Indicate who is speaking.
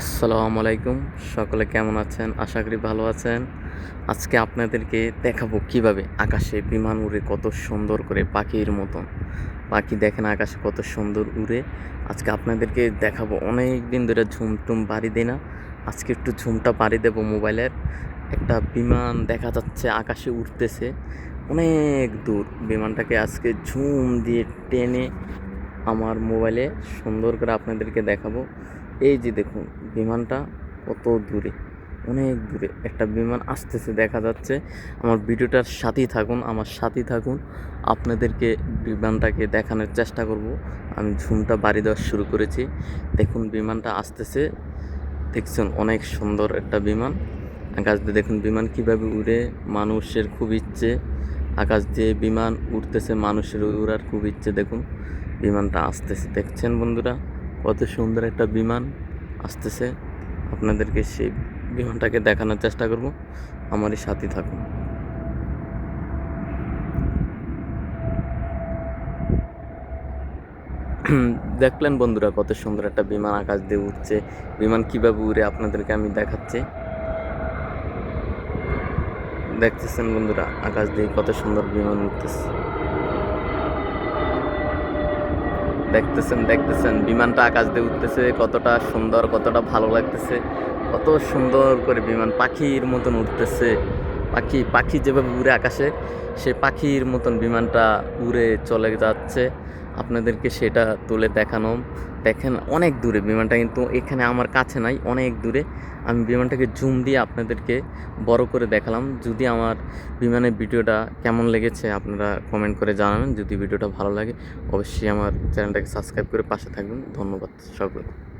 Speaker 1: আসসালামু আলাইকুম। সকলে কেমন আছেন? আশা করি ভালো আছেন। আজকে আপনাদেরকে দেখাবো কীভাবে আকাশে বিমান উড়ে কত সুন্দর করে পাখির মতন। পাখি দেখেন আকাশে কত সুন্দর উড়ে। আজকে আপনাদেরকে দেখাবো অনেক দিন ধরে ঝুম টুম বাড়ি দিই না। আজকে একটু ঝুমটা বাড়ি দেবো মোবাইলের। একটা বিমান দেখা যাচ্ছে আকাশে উঠতেছে অনেক দূর। বিমানটাকে আজকে ঝুম দিয়ে টেনে আমার মোবাইলে সুন্দর করে আপনাদেরকে দেখাবো। এই যে দেখুন, বিমানটা কত দূরে, অনেক দূরে। একটা বিমান আসতেছে, দেখা যাচ্ছে। আমার ভিডিওটার সাথেই থাকুন, আমার সাথেই থাকুন। আপনাদেরকে বিমানটাকে দেখানোর চেষ্টা করব। আমি ঝুমটা বাড়ি দেওয়া শুরু করেছি। দেখুন, বিমানটা আসতেছে। দেখছেন, অনেক সুন্দর একটা বিমান। আকাশ দিয়ে দেখুন, বিমান কীভাবে উড়ে, মানুষের খুব ইচ্ছে। আকাশ দিয়ে বিমান উঠতেছে মানুষের উড়ার খুব ইচ্ছে। দেখুন, বিমানটা আসতেছে। দেখছেন, বন্ধুরা? কত সুন্দর একটা বিমান আসতেছে। আপনাদেরকে সেই বিমানটাকে দেখানোর চেষ্টা করব। আমারই সাথে থাকুন। দেখলেন বন্ধুরা কত সুন্দর একটা বিমান আকাশ দিয়ে উঠছে বিমান কীভাবে উড়ে আপনাদেরকে আমি দেখাচ্ছি। দেখতেছেন বন্ধুরা, আকাশ দিয়ে কত সুন্দর বিমান উঠতেছে দেখতেছেন দেখতেছেন। বিমানটা আকাশ দিয়ে উঠতেছে, কতটা সুন্দর, কতটা ভালো লাগতেছে। কত সুন্দর করে বিমান পাখির মতন উঠতেছে। পাখি পাখি যেভাবে উড়ে আকাশে সে পাখির মতন বিমানটা উড়ে চলে যাচ্ছে। আপনাদেরকে সেটা তুলে দেখানো। দেখেন অনেক দূরে, বিমানটা কিন্তু এখানে আমার কাছে নাই, অনেক দূরে। আমি বিমানটাকে জুম দিয়ে আপনাদেরকে বড় করে দেখালাম। যদি আমার বিমানের ভিডিওটা কেমন লেগেছে আপনারা কমেন্ট করে জানাবেন। যদি ভিডিওটা ভালো লাগে, অবশ্যই আমার চ্যানেলটাকে সাবস্ক্রাইব করে পাশে থাকবেন। ধন্যবাদ সকলকে।